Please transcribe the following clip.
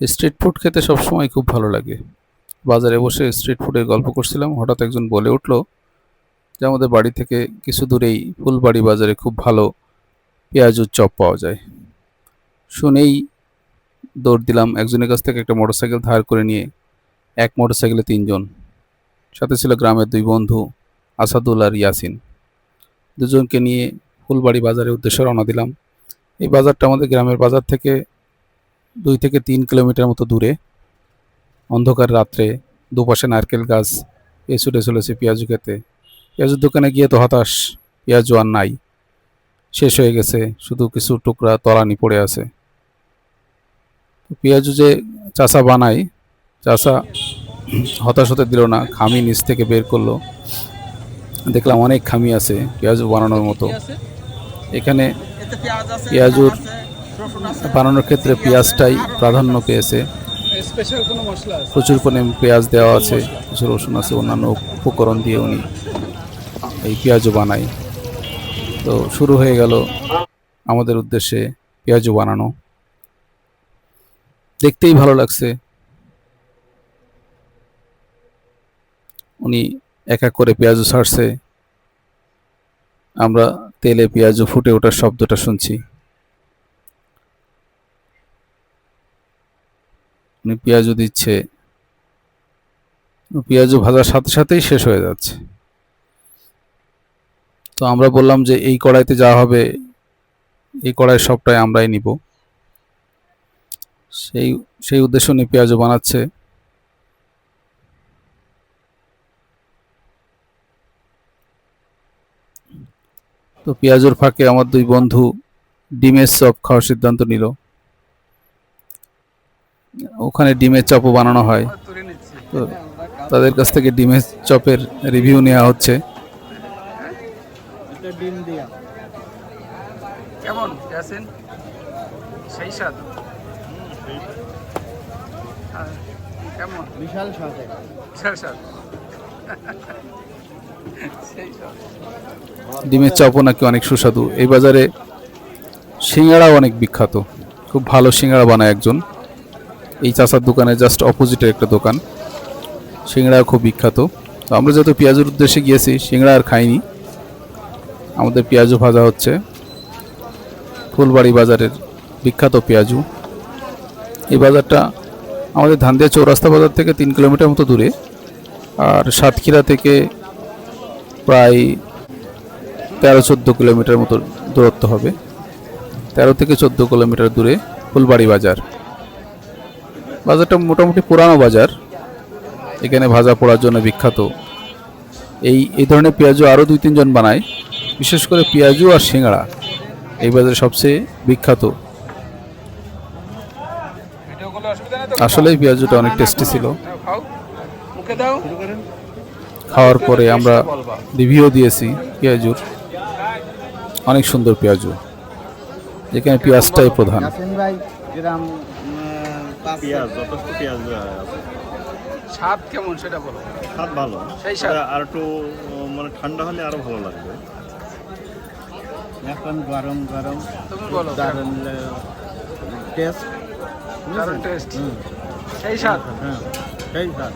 Street food খেতে সবসময় খুব ভালো লাগে। বাজারে বসে স্ট্রিট ফুডের গল্প করছিলাম, হঠাৎ একজন বলে উঠল যে, আমাদের বাড়ি থেকে কিছু দূরেই ফুলবাড়ি বাজারে খুব ভালো পেঁয়াজুর চপ পাওয়া যায়। শুনেই দৌড় দিলাম একজনের কাছ থেকে একটা মোটরসাইকেল ধার করে নিয়ে, এক মোটরসাইকেলে তিনজন। সাথে ছিল গ্রামের দুই বন্ধু আসাদুল আর ইয়াসিন। দুজনকে নিয়ে ফুলবাড়ি বাজারের উদ্দেশ্যে রওনা দিলাম। এই বাজারটা আমাদের গ্রামের বাজার থেকে দুই থেকে তিন কিলোমিটার মতো দূরে অন্ধকার রাত্রে দুপাশে নারকেল গাছ এ ছুটে চলেছে পেঁয়াজু খেতে। পেঁয়াজুর দোকানে গিয়ে তো হতাশ পেঁয়াজু আর নাই। শেষ হয়ে গেছে শুধু কিছু টুকরা তলানি পড়ে আছে। পেঁয়াজু যে চাষা বানায় চাষা হতাশ হতে দিল না খামি নিচ থেকে বের করল। দেখলাম অনেক খামি আছে পেঁয়াজু বানানোর মতো। এখানে পেঁয়াজুর বানানোর ক্ষেত্রে পেঁয়াজটাই প্রাধান্য পেয়েছে। প্রচুর পরিমাণে পেঁয়াজ দেওয়া আছে কিছু রসুন আছে অন্যান্য উপকরণ দিয়ে উনি এই পেঁয়াজও বানাই তো শুরু হয়ে গেল আমাদের উদ্দেশ্যে পেঁয়াজও বানানো। দেখতেই ভালো লাগছে। উনি এক এক করে পেঁয়াজও ছাড়ছে। আমরা তেলে পেঁয়াজও ফুটে ওঠার শব্দটা শুনছি। উনি পেঁয়াজও দিচ্ছে। পেঁয়াজও ভাজার সাথে সাথেই শেষ হয়ে যাচ্ছে। তো আমরা বললাম যে এই কড়াইতে যা হবে, এই কড়াই সবটাই আমরাই নিব। সেই সেই উদ্দেশ্য নিয়ে পেঁয়াজও বানাচ্ছে। তো পেঁয়াজুর ফাঁকে আমার দুই বন্ধু ডিমের চপ খাওয়ার সিদ্ধান্ত নিল। ওখানে ডিমের চপও বানানো হয়। তো তাদের কাছ থেকে ডিমের চপের রিভিউ নেওয়া হচ্ছে। এটা ডিম দিয়া। কেমন? ইয়াসিন সেই স্বাদ? কেমন? বিশাল সাথে বিশাল স্বাদ। ডিমের চপও নাকি অনেক সুস্বাদু। এই বাজারে সিঙ্গাড়াও অনেক বিখ্যাত। খুব ভালো সিঙ্গাড়া বানায় একজন। এই চাচার দোকানে জাস্ট অপোজিটে একটা দোকান। সিঙ্গাড়া খুব বিখ্যাত। তো আমরা যেহেতু পেঁয়াজের উদ্দেশ্যে গিয়েছি সিঙ্গাড়া আর খাইনি। আমাদের পেঁয়াজু ভাজা হচ্ছে। ফুলবাড়ি বাজারের বিখ্যাত পেঁয়াজু। এই বাজারটা আমাদের ধানদিয়া চৌরাস্তা বাজার থেকে তিন কিলোমিটার মতো দূরে। আর সাতক্ষীরা থেকে প্রায় তেরো চোদ্দ কিলোমিটার মতো দূরত্ব হবে। তেরো থেকে চোদ্দ কিলোমিটার দূরে ফুলবাড়ি বাজার। বাজারটা মোটামুটি পুরানো বাজার। এখানে ভাজা পোড়ার জন্য বিখ্যাত। এই এই ধরনের পেঁয়াজু আরও দুই, তিনজন বানায়। বিশেষ করে পেঁয়াজু আর সিঙ্গাড়া এই বাজারে সবচেয়ে বিখ্যাত। আসলেই পেঁয়াজুটা অনেক টেস্টি ছিল। খাওয়ার পরে আমরা রিভিউ দিয়েছি পেঁয়াজুর। অনেক সুন্দর পেঁয়াজু। যেখানে পেঁয়াজটাই প্রধান। পেঁয়াজ যথেষ্ট পেঁয়াজ আছে। স্বাদ কেমন সেটা বলো। স্বাদ ভালো। সেই স্বাদ। আর একটু মানে ঠান্ডা হলে আরও ভালো লাগবে। এখন গরম গরম। তুমি বলো। দারুণ টেস্ট দারুণ টেস্ট সেই স্বাদ। হ্যাঁ সেই স্বাদ।